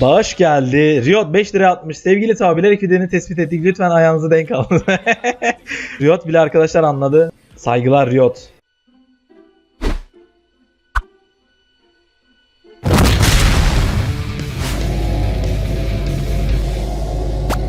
Bağış geldi. Riot 5 lira atmış. Sevgili tabiler ekidini tespit ettik. Lütfen ayağınızı denk alın. Riot bile arkadaşlar anladı. Saygılar Riot.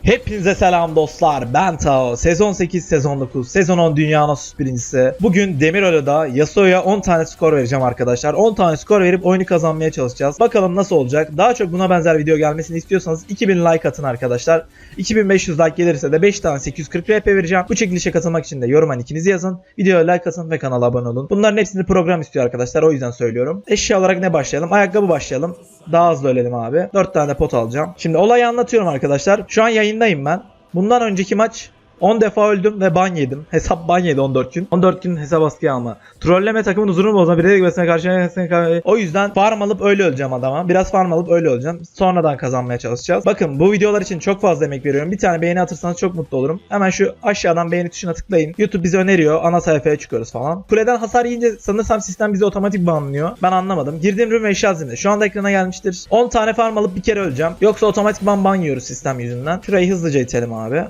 Hepinize selam dostlar. Ben Tao. Sezon 8, sezon 9, sezon 10 Dünya Nasus birincisi. Bugün Demiröl'de Yasuo'ya 10 tane skor vereceğim arkadaşlar. 10 tane skor verip oyunu kazanmaya çalışacağız. Bakalım nasıl olacak. Daha çok buna benzer video gelmesini istiyorsanız 2000 like atın arkadaşlar. 2500 like gelirse de 5 tane 840 RP vereceğim. Bu çekilişe katılmak için de yoruma nickinizi yazın. Videoya like atın ve kanala abone olun. Bunların hepsini program istiyor arkadaşlar. O yüzden söylüyorum. Eşya olarak ne başlayalım? Ayakkabı başlayalım. Daha hızlı ölelim abi. 4 tane pot alacağım. Şimdi olayı anlatıyorum arkadaşlar. Şu an yayındayım ben. Bundan önceki maç 10 defa öldüm ve ban yedim. Hesap ban yedi 14 gün. 14 gün hesap askıya alma. Trolleme takımın huzurunu bozma. Bir de gibisine karşı O yüzden farm alıp öyle öleceğim adama. Biraz farm alıp öyle öleceğim. Sonradan kazanmaya çalışacağız. Bakın bu videolar için çok fazla emek veriyorum. Bir tane beğeni atırsanız çok mutlu olurum. Hemen şu aşağıdan beğeni tuşuna tıklayın. YouTube bizi öneriyor. Ana sayfaya çıkıyoruz falan. Kuleden hasar yiyince sanırsam sistem bizi otomatik banlıyor. Ben anlamadım. Girdiğim ürün ve eşya. Şu anda ekrana gelmiştir. 10 tane farm alıp bir kere öleceğim. Yoksa otomatik ban ban yiyoruz sistem yüzünden. Şurayı hızlıca itelim abi.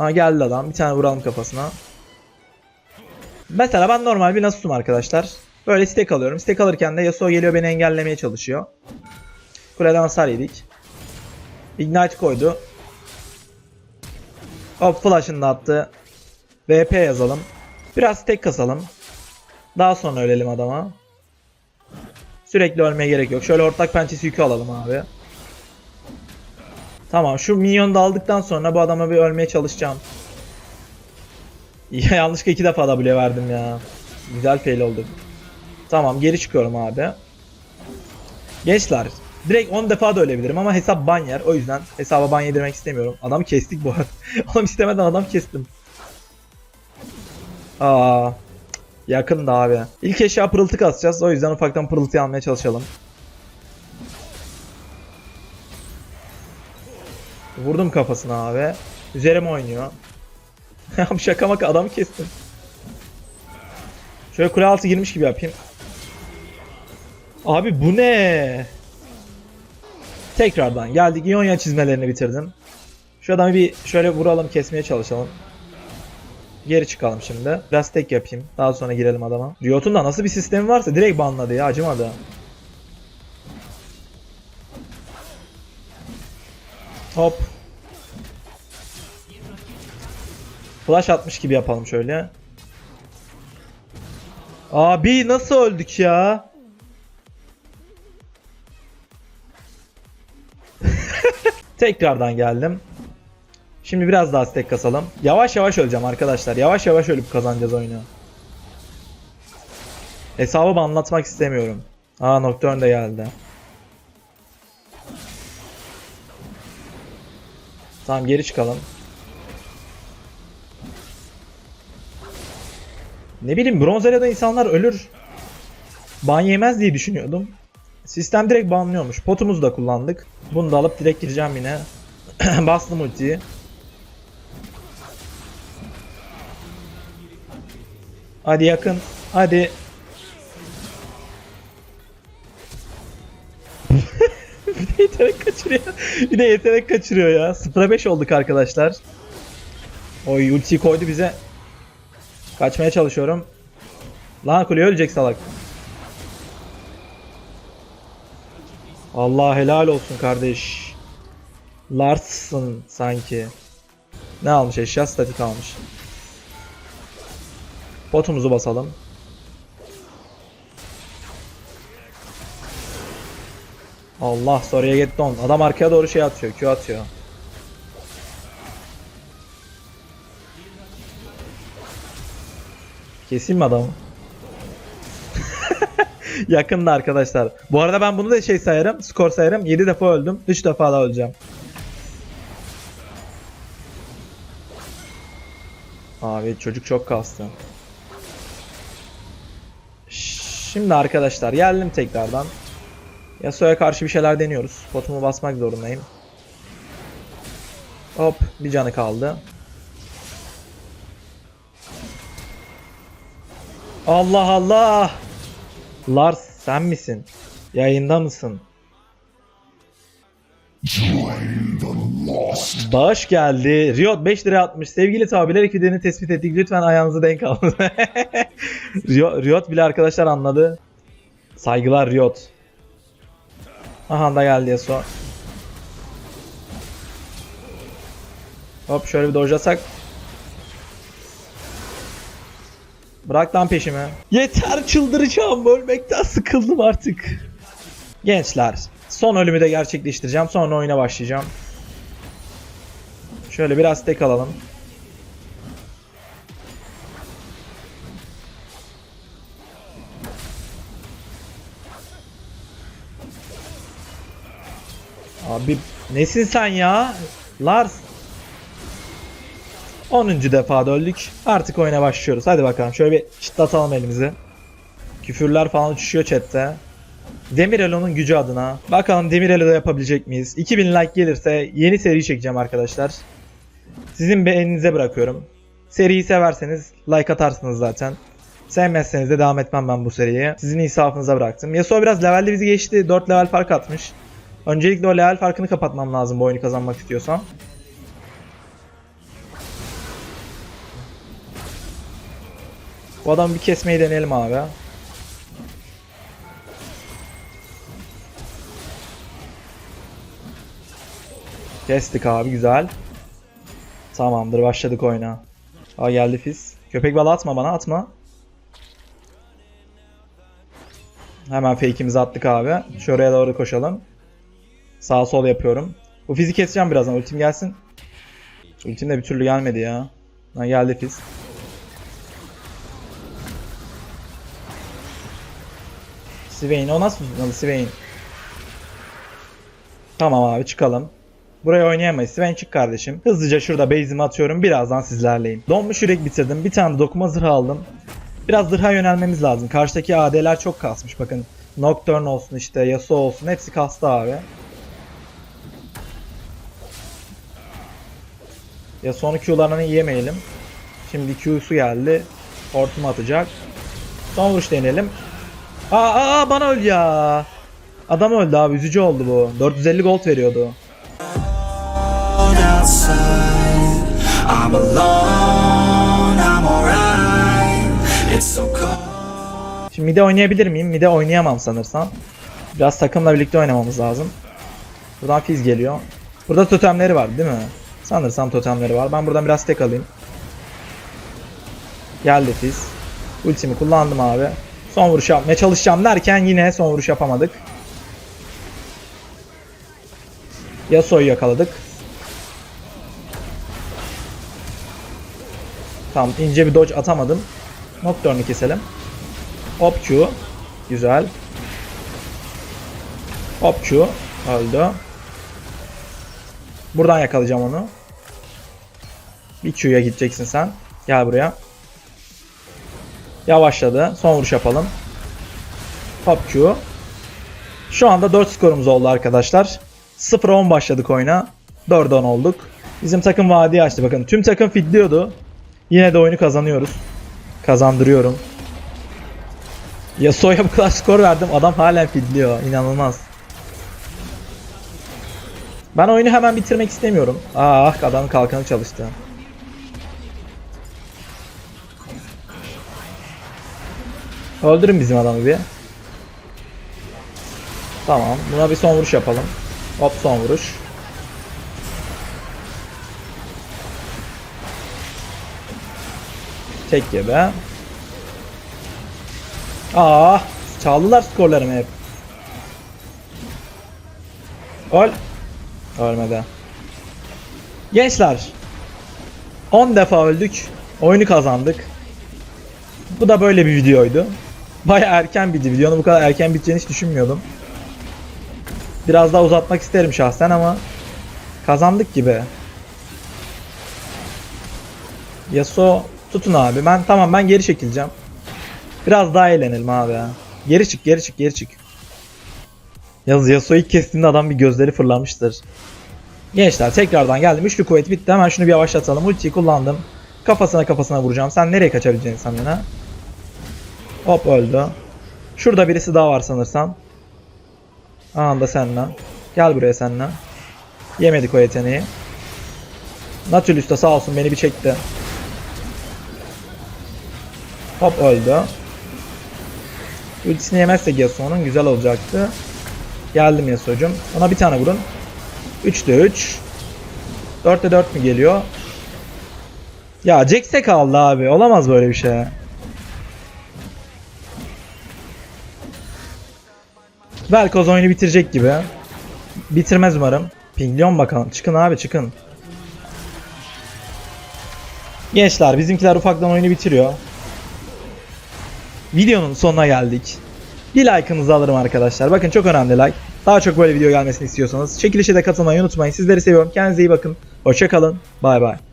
Aa geldi adam. Bir tane vuralım kafasına. Mesela ben normal bir Nasus'um arkadaşlar. Böyle stack alıyorum. Stack alırken de Yasuo geliyor beni engellemeye çalışıyor. Kuleden hasar yedik. Ignite koydu. Hop flash'ını da attı. VP yazalım. Biraz stack kasalım. Daha sonra ölelim adama. Sürekli ölmeye gerek yok. Şöyle ortak pençesi yükü alalım abi. Tamam şu minyonu da aldıktan sonra bu adama bir ölmeye çalışacağım. Ya yanlışlıkla iki defa W verdim ya. Güzel fail oldu. Tamam geri çıkıyorum abi. Gençler direkt 10 defa da ölebilirim ama hesap ban yer. O yüzden hesaba ban yedirmek istemiyorum. Adamı kestik bu arada. Oğlum istemeden adam kestim. Aa, yakında abi. İlk eşya pırıltı kasacağız. O yüzden ufaktan pırıltıyı almaya çalışalım. Vurdum kafasına abi. Üzerime oynuyor. Şaka maka adamı kestim. Şöyle kule altı girmiş gibi yapayım. Abi bu ne? Tekrardan geldik. İonya çizmelerini bitirdim. Şu adamı bir şöyle vuralım kesmeye çalışalım. Geri çıkalım şimdi. Biraz tek yapayım. Daha sonra girelim adama. Riot'un da nasıl bir sistemi varsa direkt banladı ya acımadı. Hop. Flash atmış gibi yapalım şöyle. Abi nasıl öldük ya? Tekrardan geldim. Şimdi biraz daha stack kasalım. Yavaş yavaş öleceğim arkadaşlar. Yavaş yavaş ölüp kazanacağız oyunu. Hesabı anlatmak istemiyorum. Aa Nocturne de geldi. Tamam geri çıkalım. Ne bileyim Bronzelya'da insanlar ölür. Ban yemez diye düşünüyordum. Sistem direkt banlıyormuş. Potumuzu da kullandık. Bunu da alıp direkt gireceğim yine. Bastım ultiyi. Hadi yakın. Hadi. Yetenek kaçırıyor. de yetenek kaçırıyor ya. 0'a 5 olduk arkadaşlar. Oy ultiyi koydu bize. Kaçmaya çalışıyorum. Lan kuleye ölecek salak. Allah helal olsun kardeş. Larsın sanki. Ne almış eşya? Statik almış. Potumuzu basalım. Allah soruya get on. Adam arkaya doğru şey atıyor. Q atıyor. Keseyim mi adamı? Yakında arkadaşlar. Bu arada ben bunu da şey sayarım. Skor sayarım. 7 defa öldüm. 3 defa daha öleceğim. Abi çocuk çok kastı. Şimdi arkadaşlar geldim tekrardan. Yasuo'ya karşı bir şeyler deniyoruz. Potumu basmak zorundayım. Hop bir canı kaldı. Allah Allah. Lars sen misin? Yayında mısın? Bağış geldi. Riot 5 lira atmış. Sevgili tabiler ekibini tespit ettik. Lütfen ayağınızı denk alın. Riot bile arkadaşlar anladı. Saygılar Riot. Aha da geldi Yasuo. Hop şöyle bir dojlasak. Bırak lan peşimi. Yeter çıldıracağım. Ölmekten sıkıldım artık. Gençler. Son ölümü de gerçekleştireceğim. Sonra oyuna başlayacağım. Şöyle biraz tek alalım. Abi nesin sen ya? Lars. 10. defada öldük. Artık oyuna başlıyoruz. Hadi bakalım. Şöyle bir çıtlatalım elimizi. Küfürler falan uçuşuyor chatte. Demirelo'nun gücü adına. Bakalım Demirelo'da yapabilecek miyiz? 2000 like gelirse yeni seri çekeceğim arkadaşlar. Sizin beğeninize bırakıyorum. Seriyi severseniz like atarsınız zaten. Sevmezseniz de devam etmem ben bu seriye. Sizin insafınıza bıraktım. Yasuo biraz levelde bizi geçti. 4 level fark atmış. Öncelikle o level farkını kapatmam lazım bu oyunu kazanmak istiyorsam. Bu adamı bir kesmeyi deneyelim abi. Kestik abi güzel. Tamamdır başladık oyuna. Aa geldi Fizz. Köpek balı atma bana atma. Hemen fake'imizi attık abi. Şuraya doğru koşalım. Sağ sol yapıyorum. Bu Fizz'i keseceğim birazdan ultim gelsin. Ultim de bir türlü gelmedi ya. Ha geldi Fizz. Swain o nasıl tutmalı Swain? Tamam abi çıkalım. Buraya oynayamayız. Sven çık kardeşim. Hızlıca şurada base'imi atıyorum. Birazdan sizlerleyim. Donmuş yürek bitirdim. Bir tane de dokuma zırhı aldım. Biraz zırha yönelmemiz lazım. Karşıdaki AD'ler çok kasmış. Bakın Nocturne olsun işte Yasuo olsun. Hepsi kastı abi. Yasuo'nun Q'larını yiyemeyelim. Şimdi Q'su geldi. Hortum atacak. Son vuruş deneyelim. Aa, aa bana öl ya. Adam öldü abi. Üzücü oldu bu. 450 gold veriyordu. Şimdi mide oynayabilir miyim? Mide oynayamam sanırsam. Biraz takımla birlikte oynamamız lazım. Buradan Fizz geliyor. Burada totemleri var değil mi? Sanırsam totemleri var. Ben buradan biraz tek alayım. Geldi Fizz. Ultimi kullandım abi. Son vuruş yapmaya çalışacağım derken yine son vuruş yapamadık. Yasuo'yu yakaladık. Tamam ince bir dodge atamadım. Nocturne'u keselim. Hop Q. Güzel. Hop Q. Öldü. Buradan yakalayacağım onu. Bir Q'ya gideceksin sen. Gel buraya. Yavaşladı. Son vuruş yapalım. Hop Q. Şu anda 4 skorumuz oldu arkadaşlar. 0'a 10 başladık oyuna. 4'e 10 olduk. Bizim takım vadi açtı bakın. Tüm takım fitliyordu. Yine de oyunu kazanıyoruz. Kazandırıyorum. Yasuo'ya bu kadar skor verdim. Adam halen fidliyor. İnanılmaz. Ben oyunu hemen bitirmek istemiyorum. Ah adamın kalkanı çalıştı. Öldürün bizim adamı bir. Tamam. Buna bir son vuruş yapalım. Hop son vuruş. Tek gebe. Aa, çaldılar skorlarımı hep. Öl. Ölmedi. Gençler. 10 defa öldük. Oyunu kazandık. Bu da böyle bir videoydu. Baya erken bitti. Videonun bu kadar erken biteceğini hiç düşünmüyordum. Biraz daha uzatmak isterim şahsen ama kazandık gibi. Yasuo tutun abi. Ben tamam ben geri çekileceğim. Biraz daha eğlenelim abi ya. Geri çık, geri çık, geri çık. Yalnız Yasuo ilk kestiğinde adam bir gözleri fırlamıştır. Gençler tekrardan geldim. Üçlü kuvvet bitti. Hemen şunu bir yavaşlatalım. Ultiyi kullandım. Kafasına kafasına vuracağım. Sen nereye kaçabileceğini sandın ha? Hop öldü. Şurada birisi daha var sanırsam. Aha da senle. Gel buraya senle. Yemedik o yeteneği. Nautilus da sağ olsun beni bir çekti. Hop öldü. Ultisini yemezsek Yasuo'nun güzel olacaktı. Geldim Yasuo'cum. Ona bir tane vurun. 3'te 3. 4'te 4 mü geliyor? Ya Jax'e kaldı abi. Olamaz böyle bir şey. Velkoz oyunu bitirecek gibi. Bitirmez umarım. Pinglion bakalım. Çıkın abi çıkın. Gençler bizimkiler ufaktan oyunu bitiriyor. Videonun sonuna geldik. Bir like'ınızı alırım arkadaşlar. Bakın çok önemli like. Daha çok böyle video gelmesini istiyorsanız çekilişe de katılmayı unutmayın. Sizleri seviyorum. Kendinize iyi bakın. Hoşçakalın. Bay bay.